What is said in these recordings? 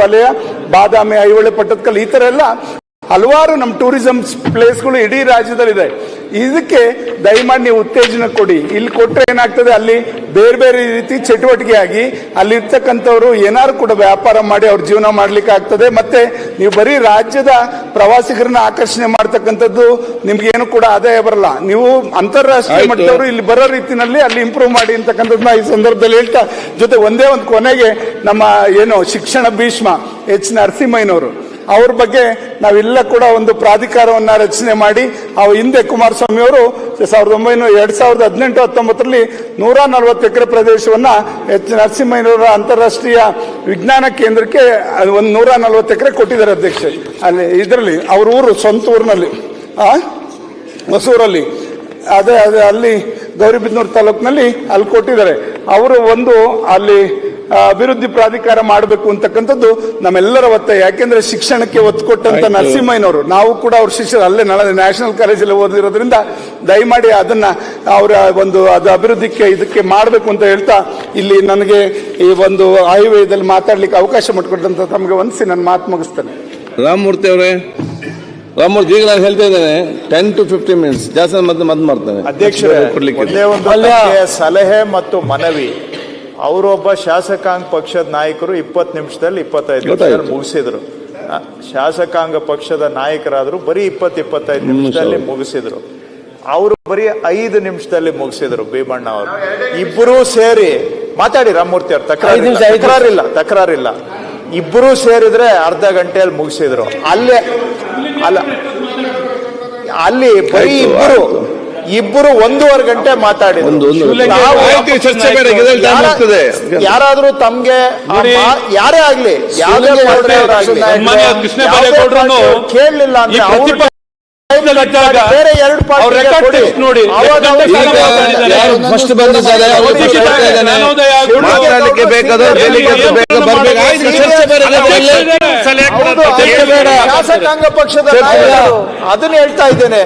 ದೇವಾಲಯ ಬಾದಾಮಿ ಐಹೊಳೆ ಪಟ್ಟದಕಲ್ ಈ ತರ ಎಲ್ಲ ಹಲವಾರು ನಮ್ಮ ಟೂರಿಸಂ ಪ್ಲೇಸ್ಗಳು ಇಡೀ ರಾಜ್ಯದಲ್ಲಿದೆ. ಇದಕ್ಕೆ ದಯಮಾಡಿ ನೀವು ಉತ್ತೇಜನ ಕೊಡಿ. ಇಲ್ಲಿ ಕೊಟ್ಟರೆ ಏನಾಗ್ತದೆ? ಅಲ್ಲಿ ಬೇರೆ ಬೇರೆ ರೀತಿ ಚಟುವಟಿಕೆ ಆಗಿ ಅಲ್ಲಿ ಇರ್ತಕ್ಕಂಥವ್ರು ಏನಾದ್ರು ಕೂಡ ವ್ಯಾಪಾರ ಮಾಡಿ ಅವ್ರ ಜೀವನ ಮಾಡ್ಲಿಕ್ಕೆ ಆಗ್ತದೆ. ಮತ್ತೆ ನೀವು ಬರೀ ರಾಜ್ಯದ ಪ್ರವಾಸಿಗರನ್ನ ಆಕರ್ಷಣೆ ಮಾಡ್ತಕ್ಕಂಥದ್ದು ನಿಮ್ಗೆ ಏನು ಕೂಡ ಆದಾಯ ಬರಲ್ಲ. ನೀವು ಅಂತಾರಾಷ್ಟ್ರೀಯ ಮಟ್ಟದವರು ಇಲ್ಲಿ ಬರೋ ರೀತಿನಲ್ಲಿ ಅಲ್ಲಿ ಇಂಪ್ರೂವ್ ಮಾಡಿ ಅಂತಕ್ಕಂಥದ್ದನ್ನ ಈ ಸಂದರ್ಭದಲ್ಲಿ ಹೇಳ್ತಾ ಜೊತೆ ಒಂದೇ ಒಂದು ಕೊನೆಗೆ ನಮ್ಮ ಏನು ಶಿಕ್ಷಣ ಭೀಷ್ಮ ಎಚ್ ನರಸಿಂಹಯ್ಯನವರು. ಅವ್ರ ಬಗ್ಗೆ ನಾವೆಲ್ಲ ಕೂಡ ಒಂದು ಪ್ರಾಧಿಕಾರವನ್ನ ರಚನೆ ಮಾಡಿ ಅವ ಹಿಂದೆ ಕುಮಾರಸ್ವಾಮಿ ಅವರು ಸಾವಿರದ ಒಂಬೈನೂರ ಎರಡ್ ಸಾವಿರದ ಹದಿನೆಂಟು ಹತ್ತೊಂಬತ್ತರಲ್ಲಿ ನೂರ ನಲವತ್ತು ಎಕರೆ ಪ್ರದೇಶವನ್ನ ಎಚ್ ನರಸಿಂಹಯ್ಯನವರ ಅಂತಾರಾಷ್ಟ್ರೀಯ ವಿಜ್ಞಾನ ಕೇಂದ್ರಕ್ಕೆ ಒಂದು ನೂರ ನಲವತ್ತು ಎಕರೆ ಕೊಟ್ಟಿದ್ದಾರೆ ಅಧ್ಯಕ್ಷ. ಅಲ್ಲಿ ಇದರಲ್ಲಿ, ಅವ್ರ ಊರು ಸ್ವಂತ ಊರಿನಲ್ಲಿ. ಆ? ಹೊಸೂರಲ್ಲಿ. ಅದೇ ಅದೇ, ಅಲ್ಲಿ ಗೌರಿಬಿದನೂರು ತಾಲೂಕಿನಲ್ಲಿ ಅಲ್ಲಿ ಕೊಟ್ಟಿದ್ದಾರೆ. ಅವರು ಒಂದು ಅಲ್ಲಿ ಅಭಿವೃದ್ಧಿ ಪ್ರಾಧಿಕಾರ ಮಾಡಬೇಕು ಅಂತಕ್ಕಂಥದ್ದು ನಮ್ಮೆಲ್ಲರ ಒತ್ತಾಯ. ಯಾಕೆಂದ್ರೆ ಶಿಕ್ಷಣಕ್ಕೆ ಒತ್ತು ಕೊಟ್ಟಂತ. ನರಸಿಂಹಯ್ಯನವರು ನಾವು ಕೂಡ ಅವ್ರ ಶಿಷ್ಯರು ಅಲ್ಲೇ ನಳ ನ್ಯಾಷನಲ್ ಕಾಲೇಜಲ್ಲಿ ಓದಿರೋದ್ರಿಂದ ದಯಮಾಡಿ ಅದನ್ನ ಅವರ ಒಂದು ಅದು ಅಭಿವೃದ್ಧಿಗೆ ಇದಕ್ಕೆ ಮಾಡಬೇಕು ಅಂತ ಹೇಳ್ತಾ ಇಲ್ಲಿ ನನಗೆ ಈ ಒಂದು ಆಯುರ್ವೇದದಲ್ಲಿ ಮಾತಾಡ್ಲಿಕ್ಕೆ ಅವಕಾಶ ಮಾಡಿಕೊಟ್ಟಂತ ತಮಗೆ ವಂದಿಸಿ ನನ್ನ ಮಾತು ಮುಗಿಸ್ತೇನೆ. ರಾಮಮೂರ್ತಿ ಅವರೇ ರಾಮಮೂರ್ತಿ ಈಗ ನಾನು ಹೇಳ್ತಾ ಇದ್ದೇನೆ ಟೆನ್ ಟು ಫಿಫ್ಟೀನ್ ಮಿನಿಟ್ಸ್ ಜಾಸ್ತಿ ಮತ್ತೆ ಮದ್ದು ಮಾಡ್ತೇನೆ ಅಧ್ಯಕ್ಷರೇ ಕೊಡ್ಲಿಕ್ಕೆ ಒಂದೇ ಒಂದು ನನಗೆ ಸಲಹೆ ಮತ್ತು ಮನವಿ. ಅವರೊಬ್ಬ ಶಾಸಕಾಂಗ ಪಕ್ಷದ ನಾಯಕರು ಇಪ್ಪತ್ತು ನಿಮಿಷದಲ್ಲಿ ಇಪ್ಪತ್ತೈದು ನಿಮಿಷದಲ್ಲಿ ಗೊತ್ತಾಯ್ತು. ಮುಗಿಸಿದ್ರು. ಶಾಸಕಾಂಗ ಪಕ್ಷದ ನಾಯಕರಾದ್ರು ಬರೀ ಇಪ್ಪತ್ತು ಇಪ್ಪತ್ತೈದು ನಿಮಿಷದಲ್ಲಿ ಮುಗಿಸಿದ್ರು. ಅವರು ಬರೀ ಐದು ನಿಮಿಷದಲ್ಲಿ ಮುಗಿಸಿದ್ರು ಭೀಮಣ್ಣ ಅವರು. ಇಬ್ಬರೂ ಸೇರಿ ಮಾತಾಡಿ ರಾಮಮೂರ್ತಿ ಅವರು ನಿಮಿಷ, ನಿಮಿಷ. ತಕರಾರಿಲ್ಲ ತಕರಾರಿಲ್ಲ. ಇಬ್ಬರೂ ಸೇರಿದ್ರೆ ಅರ್ಧ ಗಂಟೆಯಲ್ಲಿ ಮುಗಿಸಿದ್ರು. ಅಲ್ಲೇ ಅಲ್ಲ ಅಲ್ಲಿ ಬರೀ ಇಬ್ಬರು ಇಬ್ಬರು ಒಂದೂವರೆ ಗಂಟೆ ಮಾತಾಡಿದ್ರು. ಯಾರಾದ್ರೂ ತಮ್ಗೆ ಯಾರೇ ಆಗ್ಲಿ ಯಾವ್ದೇ ಕೇಳಲಿಲ್ಲ ಅಂದ್ರೆ ಬೇರೆ ಎರಡು ಪಾರ್ಟಿ ನೋಡಿ. ಫಸ್ಟ್ ಬಂದಿದ್ದಾರೆ ಮಾತಾಡ್ಲಿಕ್ಕೆ. ಶಾಸಕಾಂಗ ಪಕ್ಷದ ಅದನ್ನ ಹೇಳ್ತಾ ಇದ್ದೇನೆ.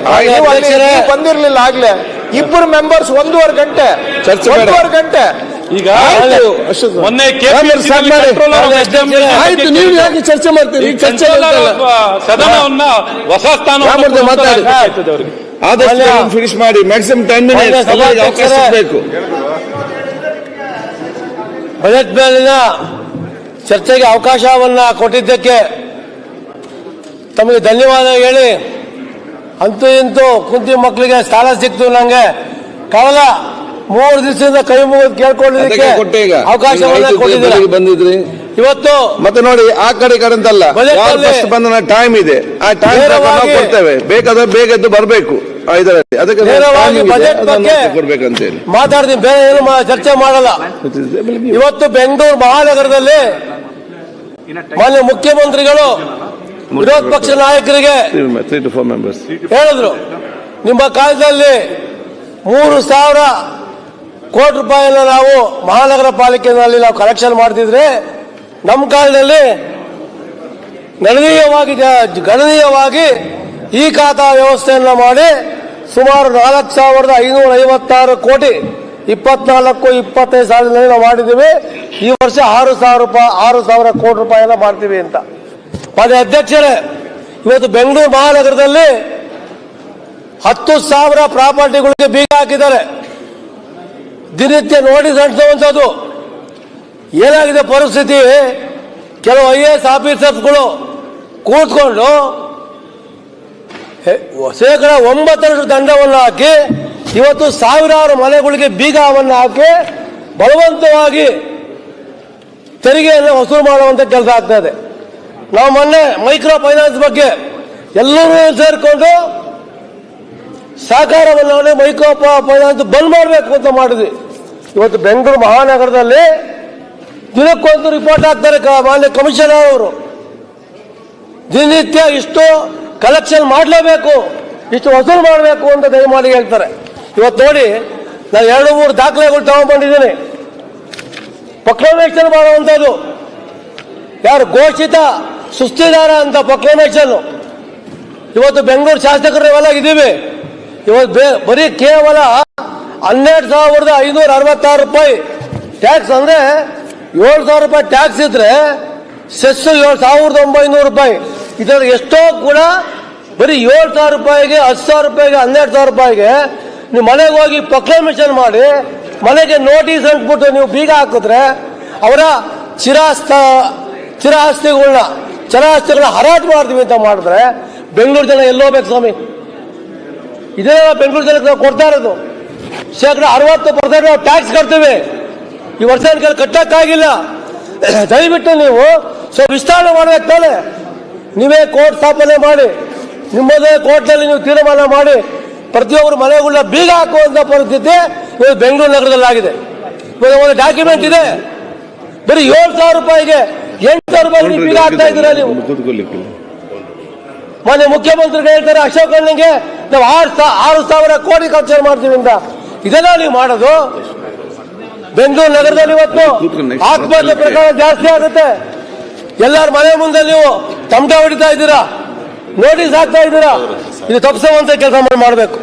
ಬಂದಿರ್ಲಿಲ್ಲ ಆಗ್ಲೇ. ಇಬ್ಬರು ಮೆಂಬರ್ಸ್ ಒಂದೂವರೆ ಗಂಟೆ. ಒಂದೂವರೆ ಗಂಟೆ. ಈಗ ಮೊನ್ನೆ. ಆಯ್ತು ನೀವು ಯಾಕೆ ಚರ್ಚೆ ಮಾಡ್ತೀರಿ ಈಗ ಚರ್ಚೆ. ಸದನವನ್ನ ಹೊಸ ಸ್ಥಾನ. ಆದಷ್ಟು ಫಿನಿಶ್ ಮಾಡಿ ಮ್ಯಾಕ್ಸಿಮಮ್ ಟೆನ್ ಮಿನಿಟ್ಸ್ ಅವಕಾಶ. ಬೇಕು ಬಜೆಟ್ ಮೇಲಿನ ಚರ್ಚೆಗೆ ಅವಕಾಶವನ್ನ ಕೊಟ್ಟಿದ್ದಕ್ಕೆ ತಮಗೆ ಧನ್ಯವಾದ ಹೇಳಿ ಅಂತೂ ಇಂತೂ ಕುಂತಿ ಮಕ್ಕಳಿಗೆ ಸಾಲ ಸಿಕ್ತು ನಂಗೆ ಕಳೆದ ಮೂರು ದಿವಸದಿಂದ ಕೈ ಮುಗಿದು ಕೇಳ್ಕೊಳ್ಳೋದಕ್ಕೆ ಅದಕ್ಕೆ ಕೊಟ್ಟೆ ಈಗ. ಅವಕಾಶವನ್ನ ಬಂದಿದ್ರಿ. ಇವತ್ತು ಮತ್ತೆ ನೋಡಿ ಆ ಕಡೆ ಕಡೆ ಅಂತಲ್ಲ ಬಂದ ಟೈಮ್ ಇದೆ. ಆ ಟೈಮ್ ಕೊಡ್ತೇವೆ. ಬೇಕಾದ್ರೆ ಬೇಗ ಎದ್ದು ಬರಬೇಕು. ಇದರಲ್ಲಿ. ಅದಕ್ಕೆ budget ಬಗ್ಗೆ ಕೊಡ್ಬೇಕಂತೇಳಿ. ಮಾತಾಡ್ತೀನಿ. ಬೇರೆ ಏನು ಚರ್ಚೆ ಮಾಡಲ್ಲ. ಇವತ್ತು ಬೆಂಗಳೂರು ಮಹಾನಗರದಲ್ಲಿ ಮಾನ್ಯ ಮುಖ್ಯಮಂತ್ರಿಗಳು ವಿರೋಧ ಪಕ್ಷ ನಾಯಕರಿಗೆ ಹೇಳಿದ್ರು. ನಿಮ್ಮ ಕಾಲದಲ್ಲಿ ಮೂರು ಸಾವಿರ ಕೋಟಿ ರೂಪಾಯಿನ ನಾವು ಮಹಾನಗರ ಪಾಲಿಕೆಯಲ್ಲಿ ನಾವು ಕಲೆಕ್ಷನ್ ಮಾಡ್ತಿದ್ರೆ ನಮ್ಮ ಕಾಲದಲ್ಲಿ ಗಣನೀಯವಾಗಿ ಗಣನೀಯವಾಗಿ ಈ ಖಾತಾ ವ್ಯವಸ್ಥೆಯನ್ನು ಮಾಡಿ ಸುಮಾರು ನಾಲ್ಕು ಸಾವಿರದ ಐನೂರ ಐವತ್ತಾರು ಕೋಟಿ ಇಪ್ಪತ್ನಾಲ್ಕು, ಇಪ್ಪತ್ತೈದು ಸಾವಿರದಲ್ಲಿ ನಾವು ಮಾಡಿದ್ದೀವಿ. ಈ ವರ್ಷ ಆರು ಸಾವಿರ ರೂಪಾಯಿ, ಆರು ಸಾವಿರ ಕೋಟಿ ರೂಪಾಯಿನ ಮಾಡ್ತೀವಿ ಅಂತ. ಮಾನ್ಯ ಅಧ್ಯಕ್ಷರೇ, ಇವತ್ತು ಬೆಂಗಳೂರು ಮಹಾನಗರದಲ್ಲಿ ಹತ್ತು ಸಾವಿರ ಪ್ರಾಪರ್ಟಿಗಳಿಗೆ ಬೀಗ ಹಾಕಿದ್ದಾರೆ. ದಿನನಿತ್ಯ ನೋಡಿ ನಡೆಸುವಂಥದ್ದು ಏನಾಗಿದೆ ಪರಿಸ್ಥಿತಿ? ಕೆಲವು ಐ ಎ ಎಸ್ ಆಫೀಸರ್ಸ್ಗಳು ಕೂತ್ಕೊಂಡು ಶೇಕಡ ಒಂಬತ್ತರಷ್ಟು ದಂಡವನ್ನು ಹಾಕಿ, ಇವತ್ತು ಸಾವಿರಾರು ಮನೆಗಳಿಗೆ ಬೀಗವನ್ನು ಹಾಕಿ, ಬಲವಂತವಾಗಿ ತೆರಿಗೆಯನ್ನು ವಸೂಲು ಮಾಡುವಂತ ಕೆಲಸ ಆಗ್ತಾ ಇದೆ. ನಾವು ಮೊನ್ನೆ ಮೈಕ್ರೋ ಫೈನಾನ್ಸ್ ಬಗ್ಗೆ ಎಲ್ಲರೂ ಸೇರಿಕೊಂಡು ಸಹಕಾರವನ್ನು ಮೈಕ್ರೋ ಫೈನಾನ್ಸ್ ಬಂದ್ ಮಾಡಬೇಕು ಅಂತ ಮಾಡಿದ್ವಿ. ಇವತ್ತು ಬೆಂಗಳೂರು ಮಹಾನಗರದಲ್ಲಿ ದಿನಕ್ಕೊಂದು ರಿಪೋರ್ಟ್ ಹಾಕ್ತಾರೆ ಮಾನ್ಯ ಕಮಿಷನರ್ ಅವರು. ದಿನನಿತ್ಯ ಇಷ್ಟು ಕಲೆಕ್ಷನ್ ಮಾಡಲೇಬೇಕು, ಇಷ್ಟು ವಸೂಲು ಮಾಡಬೇಕು ಅಂತ ದಯಮಾಡಿ ಹೇಳ್ತಾರೆ. ಇವತ್ತು ನೋಡಿ, ನಾನು ಎರಡು ಮೂರು ದಾಖಲೆಗಳು ತಗೊಂಡ್ಬಂದಿದ್ದೀನಿ. ಪ್ರೊಕ್ಲಮೇಷನ್ ಮಾಡುವಂಥದ್ದು. ಯಾರು ಘೋಷಿತ ಸುಸ್ತಿದಾರ ಅಂತ ಪ್ರೊಕ್ಲಮೇಷನ್ ಇವತ್ತು ಬೆಂಗಳೂರು ಶಾಸಕರು ಇವೆಲ್ಲ ಇದ್ದೀವಿ ಇವತ್ತು ಬರೀ ಕೇವಲ ಹನ್ನೆರಡು ಸಾವಿರದ ಐನೂರ ಅರವತ್ತಾರು ರೂಪಾಯಿ. ಟ್ಯಾಕ್ಸ್ ಅಂದ್ರೆ ಏಳು ಸಾವಿರ ರೂಪಾಯಿ ಟ್ಯಾಕ್ಸ್ ಇದ್ರೆ ಸೆಸ್ ಏಳು ಸಾವಿರದ ಒಂಬೈನೂರು ರೂಪಾಯಿ. ಇದರ ಎಷ್ಟೋ ಕೂಡ ಬರೀ ಏಳು ಸಾವಿರ ರೂಪಾಯಿಗೆ, ಹತ್ತು ಸಾವಿರ ರೂಪಾಯಿಗೆ, ಹನ್ನೆರಡು ಸಾವಿರ ರೂಪಾಯಿಗೆ ನೀವು ಮನೆಗೆ ಹೋಗಿ ಪ್ರೊಕ್ಲಮೇಷನ್ ಮಾಡಿ, ಮನೆಗೆ ನೋಟಿಸ್ ಅಂಟ್ಬಿಟ್ಟು ನೀವು ಬೀಗ ಹಾಕಿದ್ರೆ ಅವರ ಚಿರಾಸ್ತ ಚಿರಾಸ್ತಿಗಳನ್ನ ಚರಾಸ್ತಿಗಳನ್ನ ಹರಾಜು ಮಾಡ್ತೀವಿ ಅಂತ ಮಾಡಿದ್ರೆ ಬೆಂಗಳೂರು ಜನ ಎಲ್ಲೋಗ್ಬೇಕು ಸ್ವಾಮಿ. ಇದೇ ಬೆಂಗಳೂರು ಜನಕ್ಕೆ ನಾವು ಕೊಡ್ತಾ ಇರೋದು. ಶೇಕಡ ಅರವತ್ತು ಪರ್ಸೆಂಟ್ ಟ್ಯಾಕ್ಸ್ ಕಟ್ತೀವಿ. ಈ ವರ್ಷ ಕಟ್ಟಕ್ಕಾಗಿಲ್ಲ. ದಯವಿಟ್ಟು ನೀವು ಸೊ ವಿಸ್ತರಣೆ ಮಾಡಬೇಕು ತಾನೆ. ನೀವೇ ಕೋರ್ಟ್ ಸ್ಥಾಪನೆ ಮಾಡಿ. ನಿಮ್ಮದೇ ಕೋರ್ಟ್ನಲ್ಲಿ ನೀವು ತೀರ್ಮಾನ ಮಾಡಿ. ಪ್ರತಿಯೊಬ್ಬರು ಮನೆಗಳ ಬೀಗ ಹಾಕುವಂತ ಪರಿಸ್ಥಿತಿ ಇವತ್ತು ಬೆಂಗಳೂರು ನಗರದಲ್ಲಿ ಆಗಿದೆ ಇವಾಗ ಒಂದು ಡಾಕ್ಯುಮೆಂಟ್ ಇದೆ. ಬರೀ ಏಳು ಸಾವಿರ ರೂಪಾಯಿಗೆ ಎಂಟು ಸಾವಿರ ರೂಪಾಯಿ ಬೀಗ ಹಾಕ್ತಾ ಇದ್ದೀರಾ ನೀವು? ಮೊನ್ನೆ ಮುಖ್ಯಮಂತ್ರಿಗಳು ಹೇಳ್ತಾರೆ, ಅಶೋಕ್ ಅಣ್ಣಂಗೆ ನಾವು ಆರು ಆರು ಸಾವಿರ ಕೋಟಿ ಖರ್ಚು ಮಾಡ್ತೀವಿ ಅಂತ. ಇದೆಲ್ಲ ನೀವು ಮಾಡೋದು? ಬೆಂಗಳೂರು ನಗರದಲ್ಲಿ ಇವತ್ತು ಆತ್ಮಹತ್ಯೆ ಪ್ರಕರಣ ಜಾಸ್ತಿ ಆಗುತ್ತೆ. ಎಲ್ಲರ ಮನೆ ಮುಂದೆ ನೀವು ತಮಟ ಹೊಡಿತಾ ಇದ್ದೀರಾ? ನೋಟಿಸ್ ಹಾಕ್ತಾ ಇದ್ದೀರಾ? ಇದು ತಪ್ಪಿಸುವಂತ ಕೆಲಸ ಮಾಡಬೇಕು.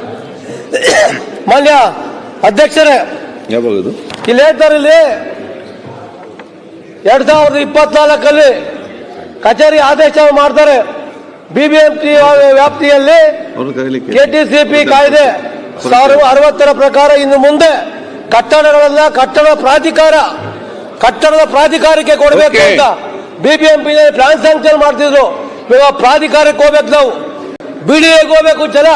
ಮಾನ್ಯ ಅಧ್ಯಕ್ಷರೇ ಇಲ್ಲಿ ಹೇಳ್ತಾರೆ ಇಲ್ಲಿ ಎರಡ್ ಸಾವಿರದ ಇಪ್ಪತ್ನಾಲ್ಕಲ್ಲಿ ಕಚೇರಿ ಆದೇಶ ಮಾಡ್ತಾರೆ. ಬಿಬಿಎಂಪಿ ವ್ಯಾಪ್ತಿಯಲ್ಲಿ ಕೆಟಿಸಿಪಿ ಕಾಯ್ದೆ. ಸಾವಿರದ ಅರವತ್ತರ ಪ್ರಕಾರ ಇನ್ನು ಮುಂದೆ ಕಟ್ಟಡಗಳೆಲ್ಲ ಕಟ್ಟಡ ಪ್ರಾಧಿಕಾರ ಕಟ್ಟಡದ ಪ್ರಾಧಿಕಾರಕ್ಕೆ ಕೊಡಬೇಕು. ಅಂತ ಬಿಬಿಎಂಪಿ ಪ್ಲಾನ್ ಸ್ಯಾಂಕ್ಷನ್ ಮಾಡ್ತಿದ್ರು. ಇವಾಗ ಪ್ರಾಧಿಕಾರಕ್ಕೆ ಹೋಗ್ಬೇಕು ನಾವು. ಬಿಡಿಎಗೆ ಹೋಗ್ಬೇಕು ಜನ.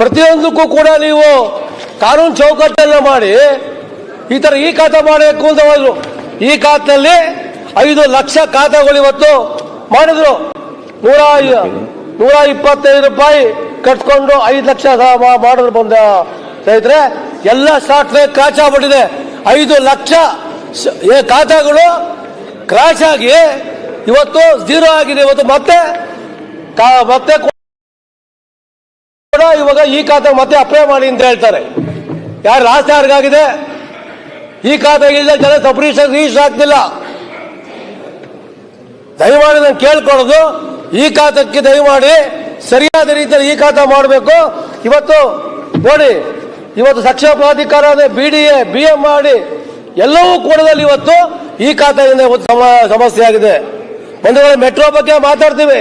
ಪ್ರತಿಯೊಂದಕ್ಕೂ ಕೂಡ ನೀವು ಕಾನೂನು ಚೌಕಟ್ಟನ್ನ ಮಾಡಿ ಈ ತರ ಈ ಖಾತ ಮಾಡಬೇಕು ಅಂತ ಹೋದ್ರು ಈ ಖಾತೆಯಲ್ಲಿ ಐದು ಲಕ್ಷ ಖಾತೆಗಳು ಇವತ್ತು ಮಾಡಿದ್ರು. ನೂರ ನೂರ ಇಪ್ಪತ್ತೈದು ರೂಪಾಯಿ ಕಟ್ಕೊಂಡು ಐದು ಲಕ್ಷ ಸಹ ಮಾ- ಮಾಡಿದ್ರು ಬಂದ ಸ್ನೇಹಿತರೆ, ಎಲ್ಲ ಕ್ರಾಚ್ ಆಗ್ಬಿಟ್ಟಿದೆ. ಐದು ಲಕ್ಷ ಖಾತೆಗಳು ಕ್ರಾಚ್ ಆಗಿ ಇವತ್ತು ಝೀರೋ ಆಗಿದೆ. ಇವತ್ತು ಮತ್ತೆ ಮತ್ತೆ ಕೂಡ ಇವಾಗ ಈ ಖಾತೆ ಮತ್ತೆ ಅಪ್ಲೈ ಮಾಡಿ ಅಂತ ಹೇಳ್ತಾರೆ. ಯಾರು ರಾಷ್ಟ್ರ ಯಾರಿಗಾಗಿದೆ? ಈ ಖಾತೆ ಇಲ್ಲ ಜನ ಸಪರೇಷನ್ ರೀಚ್ ಆಗ್ತಿಲ್ಲ. ದಯಮಾಡಿ ನಾನು ಕೇಳ್ಕೊಳ್ಳೋದು. ಈ ಖಾತಕ್ಕೆ ದಯಮಾಡಿ ಸರಿಯಾದ ರೀತಿಯಲ್ಲಿ ಈ ಖಾತ ಮಾಡಬೇಕು. ಇವತ್ತು ನೋಡಿ, ಇವತ್ತು ಸಕ್ಷಮ ಪ್ರಾಧಿಕಾರ B D A B M ಮಾಡಿ ಎಲ್ಲವೂ ಕೂಡದಲ್ಲಿ ಇವತ್ತು ಈ ಖಾತೆಯಿಂದ ಸಮಸ್ಯೆ ಆಗಿದೆ ಒಂದು ಮೆಟ್ರೋ ಬಗ್ಗೆ ಮಾತಾಡ್ತೀವಿ.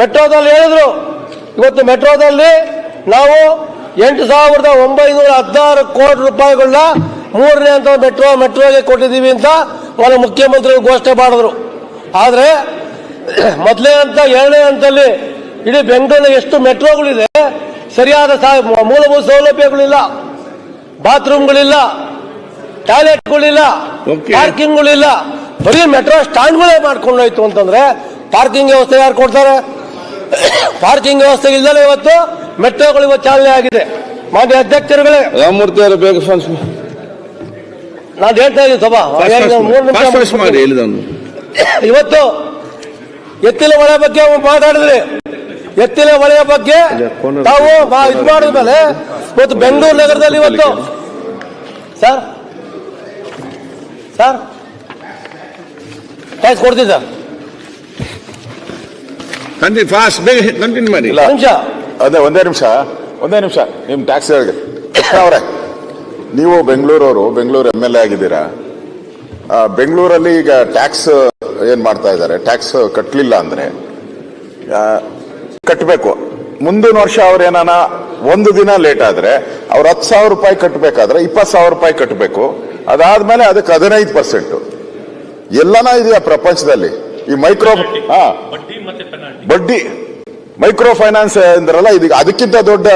ಮೆಟ್ರೋದಲ್ಲಿ ಹೇಳಿದ್ರು, ಇವತ್ತು ಮೆಟ್ರೋದಲ್ಲಿ ನಾವು ಎಂಟು ಸಾವಿರದ ಒಂಬೈನೂರ ಹದಿನಾರು ಕೋಟಿ ರೂಪಾಯಿಗಳನ್ನ ಮೂರನೇ ಅಂತ ಮೆಟ್ರೋ, ಮೆಟ್ರೋಗೆ ಕೊಟ್ಟಿದ್ದೀವಿ ಅಂತ ಮೊನ್ನೆ ಮುಖ್ಯಮಂತ್ರಿಗಳು ಘೋಷಣೆ ಮಾಡಿದ್ರು. ಆದರೆ ಮೊದಲನೇ ಹಂತ ಎರಡನೇ ಹಂತದಲ್ಲಿ ಇಡೀ ಬೆಂಗಳೂರಿನ ಎಷ್ಟು ಮೆಟ್ರೋಗಳಿದೆ ಸರಿಯಾದ ಮೂಲಭೂತ ಸೌಲಭ್ಯಗಳಿಲ್ಲ ಬಾತ್ರೂಮ್ಗಳಿಲ್ಲ ಟಾಯ್ಲೆಟ್ಗಳಿಲ್ಲ. ಪಾರ್ಕಿಂಗ್ಗಳಿಲ್ಲ. ಬರೀ ಮೆಟ್ರೋ ಸ್ಟ್ಯಾಂಡ್ಗಳೇ ಮಾಡ್ಕೊಂಡು ಹೋಯ್ತು ಅಂತಂದ್ರೆ ಪಾರ್ಕಿಂಗ್ ವ್ಯವಸ್ಥೆ ಯಾರು ಕೊಡ್ತಾರೆ? ಪಾರ್ಕಿಂಗ್ ವ್ಯವಸ್ಥೆ ಇಲ್ಲದೆ ಇವತ್ತು ಮೆಟ್ರೋಗಳು ಇವತ್ತು ಚಾಲನೆ ಆಗಿದೆ. ಮಾನ್ಯ ಅಧ್ಯಕ್ಷರುಗಳೇ. ರಾಮಮೂರ್ತಿ ಅವರು ಬೇಗ ನಾನು ಹೇಳ್ತಾ ಇದ್ದೀನಿ ಸಭಾ. ಮೂರು ನಿಮಿಷ ಇವತ್ತು ಎತ್ತಿನ ಮಳೆ ಬಗ್ಗೆ ಮಾತಾಡಿದ್ರಿ. ಎತ್ತಿನ ಮಳೆಯ ಬಗ್ಗೆ ತಾವು ಇದು ಮಾಡಿದ್ಮೇಲೆ ಇವತ್ತು ಬೆಂಗಳೂರು ನಗರದಲ್ಲಿ ಇವತ್ತು. ಸರ್. ಸರ್. ಟ್ಯಾಕ್ಸ್ ಕೊಡ್ತೀವಿ ಸರ್ ಕಂಟಿನ್ಯೂ ಫಾಸ್ಟ್ ಬೇಗ ಕಂಟಿನ್ಯೂ ಮಾಡಿ. ನಿಮಿಷ. ಅದೇ ಒಂದೇ ನಿಮಿಷ. ಒಂದೇ ನಿಮಿಷ. ನಿಮ್ಮ ಟ್ಯಾಕ್ಸ್ ಅವರೇ ನೀವು ಬೆಂಗಳೂರವರು ಬೆಂಗಳೂರು ಎಂ ಎಲ್ ಎ ಆಗಿದ್ದೀರಾ. ಆ, ಬೆಂಗಳೂರಲ್ಲಿ ಈಗ ಟ್ಯಾಕ್ಸ್ ಏನ್ ಮಾಡ್ತಾ ಇದ್ದಾರೆ? ಟ್ಯಾಕ್ಸ್ ಕಟ್ಟಲಿಲ್ಲ ಅಂದ್ರೆ? ಕಟ್ಟಬೇಕು ಮುಂದಿನ ವರ್ಷ ಅವ್ರ ಏನಾನ ಒಂದು ದಿನ ಲೇಟ್ ಆದ್ರೆ ಅವ್ರು ಹತ್ತು ಸಾವಿರ ರೂಪಾಯಿ ಕಟ್ಟಬೇಕಾದ್ರೆ ಇಪ್ಪತ್ತು ಸಾವಿರ ರೂಪಾಯಿ ಕಟ್ಟಬೇಕು ಅದಾದ್ಮೇಲೆ ಅದಕ್ಕೆ ಹದಿನೈದು ಪರ್ಸೆಂಟ್ ಎಲ್ಲನ ಇದೆಯಾ ಪ್ರಪಂಚದಲ್ಲಿ? ಈ ಮೈಕ್ರೋ ಹಾ. ಬಡ್ಡಿ ಮೈಕ್ರೋ ಫೈನಾನ್ಸ್ ಅಂದ್ರಲ್ಲ ಇದೀಗ ಅದಕ್ಕಿಂತ ದೊಡ್ಡ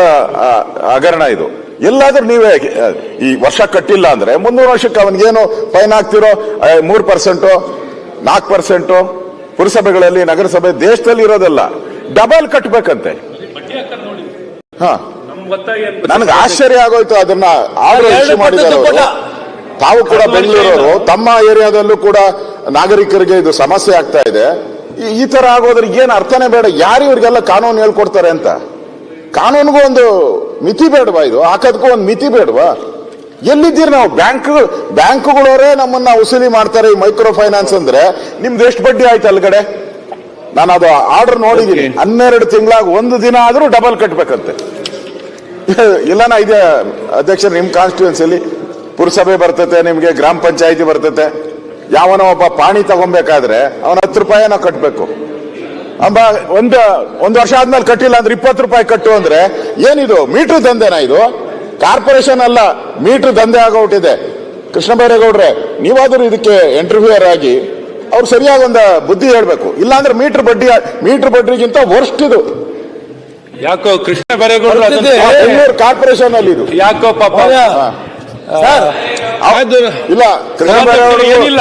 ಹಗರಣ ಇದು. ಎಲ್ಲಾದ್ರೂ ನೀವೇ ಈ ವರ್ಷ ಕಟ್ಟಿಲ್ಲ ಅಂದ್ರೆ ಮುಂದೂರು ವರ್ಷಕ್ಕೆ ಅವನಿಗೇನು ಫೈನ್ ಹಾಕ್ತಿರೋ ಮೂರ್ ಪರ್ಸೆಂಟು ನಾಲ್ಕು ಪರ್ಸೆಂಟು ಪುರಸಭೆಗಳಲ್ಲಿ ನಗರಸಭೆ ದೇಶದಲ್ಲಿ ಇರೋದಲ್ಲ ಡಬಲ್ ಕಟ್ಟಬೇಕಂತೆ ಹಾ. ನನಗೆ ಆಶ್ಚರ್ಯ ಆಗೋಯ್ತು ಅದನ್ನ ಆರ್ಡರ್ ಮಾಡಿದ್ದಾರೆ ತಾವು ಕೂಡ ಬೆಂಗಳೂರವರು ತಮ್ಮ ಏರಿಯಾದಲ್ಲೂ ಕೂಡ ನಾಗರಿಕರಿಗೆ ಇದು ಸಮಸ್ಯೆ ಆಗ್ತಾ ಇದೆ. ಈ- ಈ ತರ ಆಗೋದ್ರೆ ಏನು ಅರ್ಥನೇ ಬೇಡ. ಯಾರು ಇವ್ರಿಗೆಲ್ಲ ಕಾನೂನು ಹೇಳ್ಕೊಡ್ತಾರೆ ಅಂತ? ಕಾನೂನಿಗೂ ಒಂದು ಮಿತಿ ಬೇಡವಾ ಇದು? ಹಾಕೋದಕ್ಕೂ ಒಂದು ಮಿತಿ ಬೇಡವಾ? ಎಲ್ಲಿದ್ದೀರಿ ನಾವು? ಬ್ಯಾಂಕ್ ಬ್ಯಾಂಕ್ಗಳವರೇ ನಮ್ಮನ್ನ ವಸೂಲಿ ಮಾಡ್ತಾರೆ ಈ ಮೈಕ್ರೋ ಫೈನಾನ್ಸ್ ಅಂದ್ರೆ. ನಿಮ್ದು ಎಷ್ಟು ಬಡ್ಡಿ ಆಯ್ತು ಅಲ್ಗಡೆ ನಾನು ಅದು ಆರ್ಡರ್ ನೋಡಿದ್ದೀನಿ. Okay. ಹನ್ನೆರಡು ತಿಂಗಳಾಗ ಒಂದು ದಿನ ಆದರೂ ಡಬಲ್ ಕಟ್ಬೇಕಂತೆ. ಇಲ್ಲನಾ ಇದೆ ಅಧ್ಯಕ್ಷ ನಿಮ್ಮ ಕಾನ್ಸ್ಟಿಟ್ಯೂನ್ಸಿಲಿ ಪುರಸಭೆ ಬರ್ತತೆ ನಿಮಗೆ ಗ್ರಾಮ ಪಂಚಾಯಿತಿ ಬರ್ತತೆ. ಯಾವನೋ ಒಬ್ಬ ಪಾಣಿ ತಗೊಬೇಕಾದ್ರೆ ಅವನ ಹತ್ತು ರೂಪಾಯಿ ನಾವು ಕಟ್ಟಬೇಕು ಅಂಬ ಒಂದು ಒಂದು ವರ್ಷ ಆದ್ಮೇಲೆ ಕಟ್ಟಿಲ್ಲ ಅಂದ್ರೆ ಇಪ್ಪತ್ತು ರೂಪಾಯಿ ಕಟ್ಟು ಅಂದ್ರೆ ಏನಿದು? ಮೀಟರ್ ದಂಧೆನಾ ಇದು? ಕಾರ್ಪೊರೇಷನ್ ಅಲ್ಲ ಮೀಟರ್ ದಂಧೆ ಆಗೋಗ್ಬಿಟ್ಟಿದೆ. ಕೃಷ್ಣ ಬೈರೇಗೌಡ್ರೆ ನೀವಾದರೂ ಇದಕ್ಕೆ ಇಂಟರ್ವ್ಯೂಯರ್ ಆಗಿ ಅವ್ರು ಸರಿಯಾಗಿ ಒಂದು ಬುದ್ಧಿ ಹೇಳ್ಬೇಕು. ಇಲ್ಲಾಂದ್ರೆ ಮೀಟರ್ ಬಡ್ಡಿ ಮೀಟರ್ ಬಡ್ಡಿಗಿಂತ ವರ್ಸ್ಟ್ ಇದು. ಯಾಕೋ ಕೃಷ್ಣ ಬೈರೇಗೌಡರು ಬೆಂಗಳೂರು ಕಾರ್ಪೊರೇಷನ್ ಅಲ್ಲಿ ಇದು. ಯಾಕೋ ಪಾಪ. ಸರ್ ಇಲ್ಲ ಕೃಷ್ಣ ಬೈರೇಗೌಡರು ಏನಿಲ್ಲ.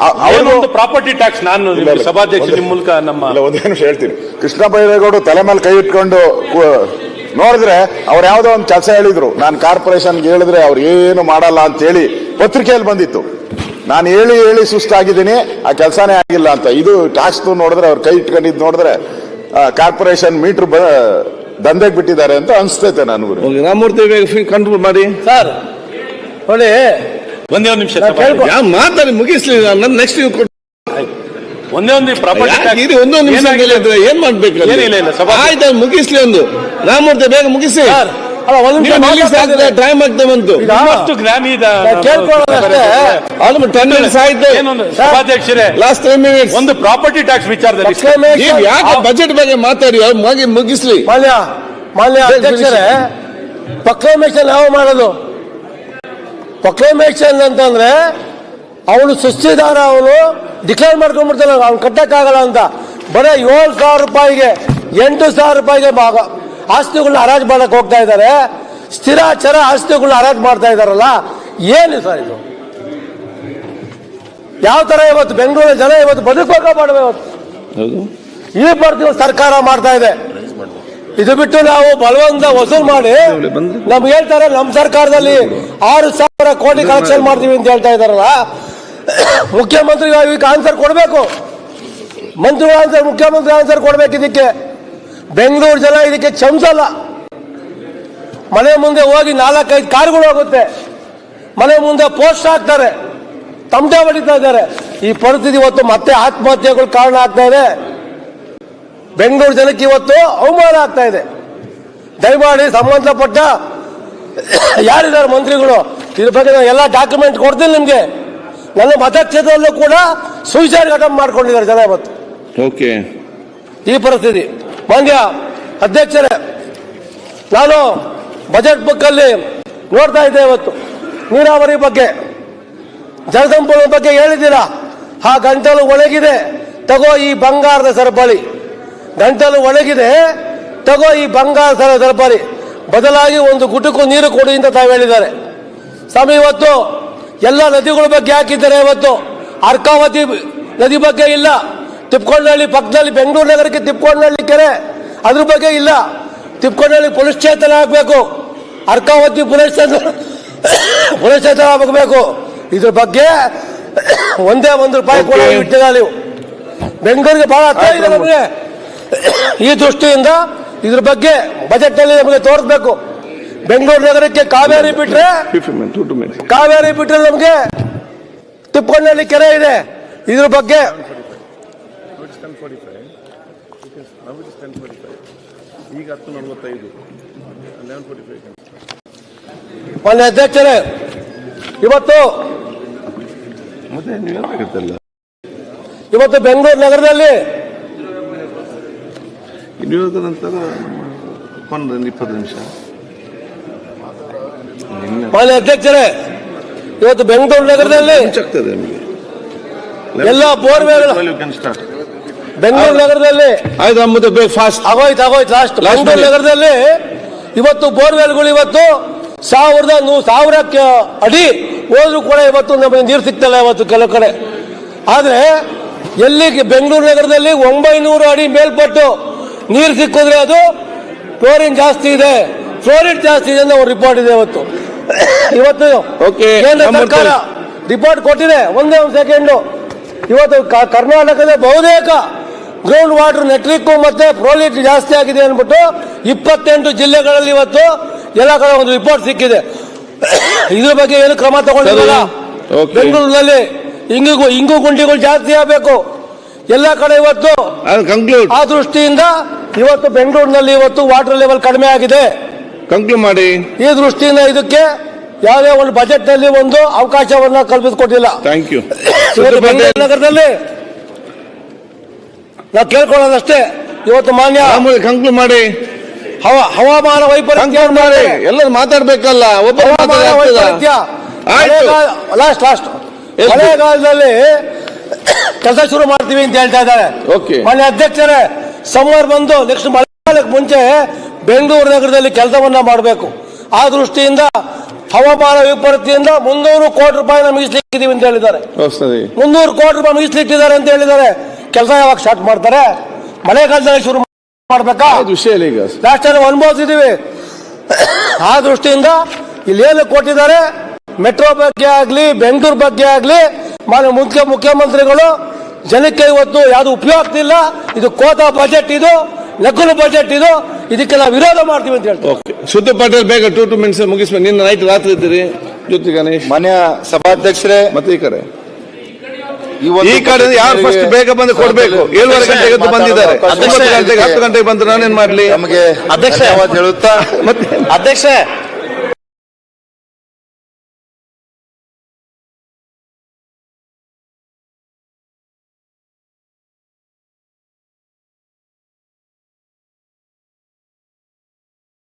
ಅವ್ರಿಗೂ- ಪ್ರಾಪರ್ಟಿ ಟ್ಯಾಕ್ಸ್ ನಾನು. ಸಭಾಧ್ಯಕ್ಷ ನಿಮ್ಮ ಮೂಲಕ ನಮ್ಮ ಇಲ್ಲ ಒಂದೇ ನಿಮಿಷ ಹೇಳ್ತೀನಿ. ಕೃಷ್ಣ ಬೈರೇಗೌಡರು ತಲೆ ಮೇಲೆ ಕೈ ಇಟ್ಕೊಂಡು ನೋಡಿದ್ರೆ ಅವ್ರು ಯಾವ್ದೋ ಒಂದು ಕೆಲಸ ಹೇಳಿದ್ರು. ನಾನು ಕಾರ್ಪೊರೇಷನ್ ಹೇಳಿದ್ರೆ ಅವ್ರು ಏನು ಮಾಡಲ್ಲ ಅಂತ ಹೇಳಿ ಪತ್ರಿಕೆಯಲ್ಲಿ ಬಂದಿತ್ತು. ನಾನು ಹೇಳಿ ಹೇಳಿ ಸುಸ್ತಾಗಿದ್ದೀನಿ ಆ ಕೆಲಸನೇ ಆಗಿಲ್ಲ ಅಂತ. ಇದು ಟ್ಯಾಕ್ಸ್ ನೋಡಿದ್ರೆ ಅವ್ರು ಕೈ ಇಟ್ಕೊಂಡಿದ್ದು ನೋಡಿದ್ರೆ ಕಾರ್ಪೊರೇಷನ್ ಮೀಟರ್ ದಂಧೆಗೆ ಬಿಟ್ಟಿದ್ದಾರೆ ಅಂತ ಅನಿಸ್ತೈತೆ ನನಗೂ ರಾಮಮೂರ್ತಿ ಬೇಗ ಕಂಟ್ರೋಲ್ ಮಾಡಿ. ಸರ್ ನೋಡಿ ಒಂದೇ ಒಂದು ನಿಮಿಷ ಮಾತಾಡಿ ಮುಗಿಸ್ಲಿ ನನ್ನ ನೆಕ್ಸ್ಟ್ ಒಂದೇ ಒಂದು ಪ್ರಾಪರ್ಟಿ ಇದು ಒಂದೊಂದು ನಿಮಿಷ? ಹೇಳಿದ್ರೆ ಏನ್ ಮಾಡ್ಬೇಕು? ಏನಿಲ್ಲ, ಇಲ್ಲ, ಸಭಾ- ಆಯ್ತು ಮುಗಿಸ್ಲಿ ಒಂದು. ರಾಮಮೂರ್ತಿ ಬೇಗ ಮುಗಿಸಿ. ಟೈಮ್ ಆಗ್ತಾ ಬಂತು. ನಿಮ್ಮಷ್ಟು ಜ್ಞಾನಿ ಟೆನ್ ಮಿನಿಟ್ಸ್ ಆಯ್ತು. ಸಭಾಧ್ಯಕ್ಷರೇ? ಲಾಸ್ಟ್ ತ್ರೀ ಮಿನಿಟ್ಸ್ ಒಂದು ಪ್ರಾಪರ್ಟಿ ಟ್ಯಾಕ್ಸ್ ವಿಚಾರದಲ್ಲಿ ಯಾಕೆ ಬಜೆಟ್ ಬಗ್ಗೆ ಮಾತಾಡಿ? ಮುಗಿ ಮುಗಿಸ್ಲಿ. ಮಾಲ್ಯ ಮಾನ್ಯ ಅಧ್ಯಕ್ಷರೇ ಪ್ರಕ್ಲೇಮೇಶನ್ ಯಾವ ಮಾಡೋದು? ಪ್ರಕ್ಲೇಮೇಶನ್ ಅಂತಂದ್ರೆ ಅವನು ಸೃಷ್ಟಿದಾರ ಅವನು ಡಿಕ್ಲೇರ್ ಮಾಡ್ಕೊಂಡ್ಬಿಡ್ತಾನೆ ಅವ್ನು. ಕಟ್ಟಕ್ಕಾಗಲ್ಲ ಅಂತ. ಬರೀ ಏಳು ಸಾವಿರ ರೂಪಾಯಿಗೆ ಎಂಟು ಸಾವಿರ ರೂಪಾಯಿಗೆ ಆಸ್ತಿಗಳನ್ನ ಹರಾಜು ಮಾಡಕ್ ಹೋಗ್ತಾ ಇದ್ದಾರೆ. ಸ್ಥಿರ ಚರ ಆಸ್ತಿಗಳನ್ನ ಹರಾಜು ಮಾಡ್ತಾ ಇದಾರಲ್ಲ ಏನು ಸರ್ ಇದು? ಯಾವ ತರ ಇವತ್ತು ಬೆಂಗಳೂರಿನ ಜನ ಇವತ್ತು ಬದುಕೋಕ ಮಾಡಬೇಕು ಇವತ್ತು? ಈ ಬರ್ತೀವಿ ಸರ್ಕಾರ ಮಾಡ್ತಾ ಇದೆ. ಇದು ಬಿಟ್ಟು ನಾವು ಬಲವಂತ ವಸೂಲ್ ಮಾಡಿ ನಮ್ಗೆ ಹೇಳ್ತಾರೆ ನಮ್ಮ ಸರ್ಕಾರದಲ್ಲಿ ಆರು ಸಾವಿರ ಕೋಟಿ ಕಲೆಕ್ಷನ್ ಮಾಡ್ತೀವಿ ಅಂತ ಹೇಳ್ತಾ ಇದಾರಲ್ಲ ಮುಖ್ಯಮಂತ್ರಿ ಇದಕ್ಕೆ ಆನ್ಸರ್ ಕೊಡಬೇಕು. ಮಂತ್ರಿಗಳು ಆನ್ಸರ್ ಮುಖ್ಯಮಂತ್ರಿ ಆನ್ಸರ್ ಕೊಡಬೇಕು ಇದಕ್ಕೆ. ಬೆಂಗಳೂರು ಜನ ಇದಕ್ಕೆ ಚಮಸಲ್ಲ ಮನೆ ಮುಂದೆ ಹೋಗಿ ನಾಲ್ಕೈದು ಕಾರುಗಳು ಹೋಗುತ್ತೆ. ಮನೆ ಮುಂದೆ ಪೋಸ್ಟ್ ಹಾಕ್ತಾರೆ. ತಮಟೆ ಹೊಡಿತಾ ಇದ್ದಾರೆ. ಈ ಪರಿಸ್ಥಿತಿ ಇವತ್ತು ಮತ್ತೆ ಆತ್ಮಹತ್ಯೆಗಳು ಕಾರಣ ಆಗ್ತಾ ಇದೆ. ಬೆಂಗಳೂರು ಜನಕ್ಕೆ ಇವತ್ತು ಅವಮಾನ ಆಗ್ತಾ ಇದೆ. ದಯಮಾಡಿ ಸಂಬಂಧಪಟ್ಟ ಯಾರಿದ್ದಾರೆ ಮಂತ್ರಿಗಳು, ಇದ್ರ ಬಗ್ಗೆ ನಾನು ಎಲ್ಲ ಡಾಕ್ಯುಮೆಂಟ್ ಕೊಡ್ತೀನಿ ನಿಮಗೆ. ನನ್ನ ಮತಕ್ಷೇತ್ರದಲ್ಲೂ ಕೂಡ ಸೂಸೈಡ್ ಘಟನೆ ಮಾಡ್ಕೊಂಡಿದ್ದಾರೆ ಜನ ಇವತ್ತು. ಓಕೆ. ಈ ಪರಿಸ್ಥಿತಿ. ಮಂಡ್ಯ ಅಧ್ಯಕ್ಷರೇ ನಾನು ಬಜೆಟ್ ಬುಕ್ ಅಲ್ಲಿ ನೋಡ್ತಾ ಇದ್ದೆ ಇವತ್ತು. ನೀರಾವರಿ ಬಗ್ಗೆ ಜಲಸಂಪನ್ಮೂಲ ಬಗ್ಗೆ ಹೇಳಿದ್ದೀರಾ. ಆ ಗಂಟಲು ಒಣಗಿದೆ ತಗೋ ಈ ಬಂಗಾರದ ಸರಪಳಿ. ಗಂಟಲು ಒಣಗಿದೆ ತಗೋ ಈ ಬಂಗಾರ ಸರ ಸರಪಳಿ. ಬದಲಾಗಿ ಒಂದು ಗುಟುಕು ನೀರು ಕೊಡಿ ಅಂತ ತಾವು ಹೇಳಿದ್ದಾರೆ. ಸ್ವಾಮಿ ಇವತ್ತು ಎಲ್ಲ ನದಿಗಳ ಬಗ್ಗೆ ಹಾಕಿದ್ದಾರೆ ಇವತ್ತು ಅರ್ಕಾವತಿ ನದಿ ಬಗ್ಗೆ ಇಲ್ಲ. ತಿಪ್ಕೊಂಡಹಳ್ಳಿ ಪಕ್ಕದಲ್ಲಿ ಬೆಂಗಳೂರು ನಗರಕ್ಕೆ ತಿಪ್ಕೊಂಡಹಳ್ಳಿ ಕೆರೆ. ಅದ್ರ ಬಗ್ಗೆ ಇಲ್ಲ. ತಿಪ್ಕೊಂಡಹಳ್ಳಿ ಪುನಶ್ಚೇತನ ಆಗಬೇಕು. ಅರ್ಕಾವತಿ ಪುನಶ್ಚೇತನ ಪುನಶ್ಚೇತನ ಆಗಬೇಕು. ಇದ್ರ ಬಗ್ಗೆ ಒಂದೇ ಒಂದು ರೂಪಾಯಿ ಕೂಡ ಇಟ್ಟಿಲ್ಲ ನೀವು. ಬೆಂಗಳೂರಿಗೆ ಬಹಳ ಹತ್ತಿರ ಇದೆ ನಮಗೆ. ಈ ದೃಷ್ಟಿಯಿಂದ ಇದ್ರ ಬಗ್ಗೆ ಬಜೆಟ್ನಲ್ಲಿ ನಮಗೆ ತೋರಿಸ್ಬೇಕು. ಬೆಂಗಳೂರು ನಗರಕ್ಕೆ ಕಾವೇರಿ ಬಿಟ್ರೆ ಕಾವೇರಿ ಬಿಟ್ರೆ ನಮಗೆ ತಿಪ್ಪಣ್ಣಲ್ಲಿ ಕೆರೆ ಇದೆ. ಇದ್ರ ಬಗ್ಗೆ ಮಾನ್ಯ ಅಧ್ಯಕ್ಷರೇ ಇವತ್ತು ಇವತ್ತು ಬೆಂಗಳೂರು ನಗರದಲ್ಲಿ ಇನ್ನೂ ನಂತರ ಇಪ್ಪತ್ತು ನಿಮಿಷ. ಮಾನ್ಯ ಅಧ್ಯಕ್ಷರೇ ಇವತ್ತು ಬೆಂಗಳೂರು ನಗರದಲ್ಲಿ ಎಲ್ಲ ಬೋರ್ವೆಲ್ ಬೆಂಗಳೂರು ನಗರದಲ್ಲಿ ಆಗೋಯ್ತು ಆಗೋಯ್ತು ಲಾಸ್ಟ್ ಬೆಂಗಳೂರು ನಗರದಲ್ಲಿ ಇವತ್ತು ಬೋರ್ವೆಲ್ಗಳು ಇವತ್ತು ಸಾವಿರದ ನೂ ಸಾವಿರಕ್ಕೆ ಅಡಿ ಹೋದ್ರು ಕೂಡ ಇವತ್ತು ನಮಗೆ ನೀರು ಸಿಗ್ತಲ್ಲ ಇವತ್ತು ಕೆಲವು ಕಡೆ. ಆದ್ರೆ ಎಲ್ಲಿ ಬೆಂಗಳೂರು ನಗರದಲ್ಲಿ ಒಂಬೈನೂರು ಅಡಿ ಮೇಲ್ಪಟ್ಟು ನೀರು ಸಿಕ್ಕಿದ್ರೆ ಅದು ಕ್ಲೋರಿನ್ ಜಾಸ್ತಿ ಇದೆ. ಫ್ಲೋರಿಡ್ ಜಾಸ್ತಿ ಇದೆ ಅಂತ ಅವ್ರು ರಿಪೋರ್ಟ್ ಇದೆ ಇವತ್ತು. ಇವತ್ತು ಕೇಂದ್ರ ಸರ್ಕಾರ ರಿಪೋರ್ಟ್ ಕೊಟ್ಟಿದೆ ಒಂದೇ ಒಂದು ಸೆಕೆಂಡು ಇವತ್ತು ಕರ್ನಾಟಕದ ಬಹುತೇಕ ಗ್ರೌಂಡ್ ವಾಟರ್ ನೆಟ್ರಿಕ್ ಮತ್ತೆ ಪ್ರೋಲಿಟ್ ಜಾಸ್ತಿ ಆಗಿದೆ ಅಂದ್ಬಿಟ್ಟು ಇಪ್ಪತ್ತೆಂಟು ಜಿಲ್ಲೆಗಳಲ್ಲಿ ಇವತ್ತು ಎಲ್ಲ ಕಡೆ ಒಂದು ರಿಪೋರ್ಟ್ ಸಿಕ್ಕಿದೆ. ಇದ್ರ ಬಗ್ಗೆ ಏನು ಕ್ರಮ ತಗೊಂಡಿಲ್ಲ. ಬೆಂಗಳೂರಿನಲ್ಲಿ ಇಂಗು ಇಂಗು ಗುಂಡಿಗಳು ಜಾಸ್ತಿ ಆಗಬೇಕು. ಎಲ್ಲ ಕಡೆ ಇವತ್ತು ಆ ದೃಷ್ಟಿಯಿಂದ ಇವತ್ತು ಬೆಂಗಳೂರಿನಲ್ಲಿ ಇವತ್ತು ವಾಟರ್ ಲೆವೆಲ್ ಕಡಿಮೆ ಆಗಿದೆ. ಕಂಕ್ಲೂಡ್ ಮಾಡಿ. ಈ ದೃಷ್ಟಿಯಿಂದ ಇದಕ್ಕೆ ಯಾವುದೇ ಒಂದು ಬಜೆಟ್ನಲ್ಲಿ ಒಂದು ಅವಕಾಶವನ್ನ ಕಲ್ಪಿಸಿಕೊಟ್ಟಿಲ್ಲ ಥ್ಯಾಂಕ್ ಯು ಇವತ್ತು ಬೆಂಗಳೂರು ನಗರದಲ್ಲಿ ನಾವು ಕೇಳ್ಕೊಳ್ಳೋದಷ್ಟೇ ಇವತ್ತು ಮಾನ್ಯ ಕಂಕ್ಲೂಡ್ ಮಾಡಿ. ಹವ ಹವಾಮಾನ ವೈಪರೀತ್ಯ ಕಂಕ್ಲೂಡ್ ಮಾಡಿ. ಎಲ್ಲರೂ ಮಾತಾಡ್ಬೇಕಲ್ಲ ಒಬ್ಬ ಹವಾಮಾನ ವೈಪರೀತ್ಯ. Last last? ಮಳೆಗಾಲದಲ್ಲಿ ಕೆಲಸ ಶುರು ಮಾಡ್ತೀವಿ ಅಂತ ಹೇಳ್ತಾ ಇದ್ದಾರೆ. ಓಕೆ ಮಾನ್ಯ ಅಧ್ಯಕ್ಷರೇ ಸಮ್ಮರ್ ಬಂದು ನೆಕ್ಸ್ಟ್ ಮಳೆಗಾಲಕ್ಕೆ ಮುಂಚೆ ಬೆಂಗಳೂರು ನಗರದಲ್ಲಿ ಕೆಲಸವನ್ನ ಮಾಡಬೇಕು. ಆ ದೃಷ್ಟಿಯಿಂದ ಹವಾಮಾನ ವಿಪರೀತಿಯಿಂದ ಮುನ್ನೂರು ಕೋಟಿ ರೂಪಾಯಿನ ಮೀಸಲಿಟ್ಟಿದ್ದೀವಿ ಅಂತ ಹೇಳಿದ್ದಾರೆ. ಮುನ್ನೂರು ಕೋಟಿ ರೂಪಾಯಿ ಮೀಸಲಿಟ್ಟಿದ್ದಾರೆ ಅಂತ ಹೇಳಿದ್ದಾರೆ. ಕೆಲಸ ಯಾವಾಗ ಸ್ಟಾರ್ಟ್ ಮಾಡ್ತಾರೆ? ಮಳೆಗಾಲದಲ್ಲಿ ಶುರು ಮಾಡ್ಬೇಕಾ? ಲಾಸ್ಟ್ ಟೈಮ್ ಅನುಭವಿಸಿದೀವಿ. ಆ ದೃಷ್ಟಿಯಿಂದ ಇಲ್ಲಿ ಏನು ಕೊಟ್ಟಿದ್ದಾರೆ ಮೆಟ್ರೋ ಬಗ್ಗೆ ಆಗಲಿ ಬೆಂಗಳೂರು ಬಗ್ಗೆ ಆಗಲಿ ಮಾನ್ಯ ಮುಖ್ಯ ಮುಖ್ಯಮಂತ್ರಿಗಳು ಜನಕ್ಕೆ ಇವತ್ತು ಯಾವುದು ಉಪಯೋಗ ಆಗ್ತಿಲ್ಲ ಇದು ಕೋತ ಬಜೆಟ್ ಇದು. ನಕಲು ಬಜೆಟ್ ಇದು ಇದಕ್ಕೆ ನಾವು ವಿರೋಧ ಮಾಡ್ತೀವಿ ಅಂತ ಹೇಳ್ತೀವಿ ಓಕೆ ಶುದ್ಧ ಪಾಟೀಲ್ ಬೇಗ ಟೂ ಟು ಮಿನಿಟ್ಸ್ ಮುಗಿಸ್ಬೇಕು ನಿನ್ನ ನೈಟ್ ರಾತ್ರಿ ಇದ್ದೀರಿ. ಜ್ಯೋತಿ ಗಣೇಶ್. ಮಾನ್ಯ ಸಭಾಧ್ಯಕ್ಷರೇ ಮತ್ತೆ ಈ ಕಡೆ. ಈ ಕಡೆ ಯಾರು ಫಸ್ಟ್ ಬೇಗ ಬಂದು ಕೊಡ್ಬೇಕು? ಏಳುವರೆ ಗಂಟೆಗೆ ಎದ್ದು ಬಂದಿದ್ದಾರೆ. ಹತ್ತು ಗಂಟೆಗೆ ಬಂದ್ರೆ ನಾನೇನ್ ಮಾಡ್ಲಿ? ನಮಗೆ ಅಧ್ಯಕ್ಷ ಹೇಳುತ್ತಾ? ಅಧ್ಯಕ್ಷ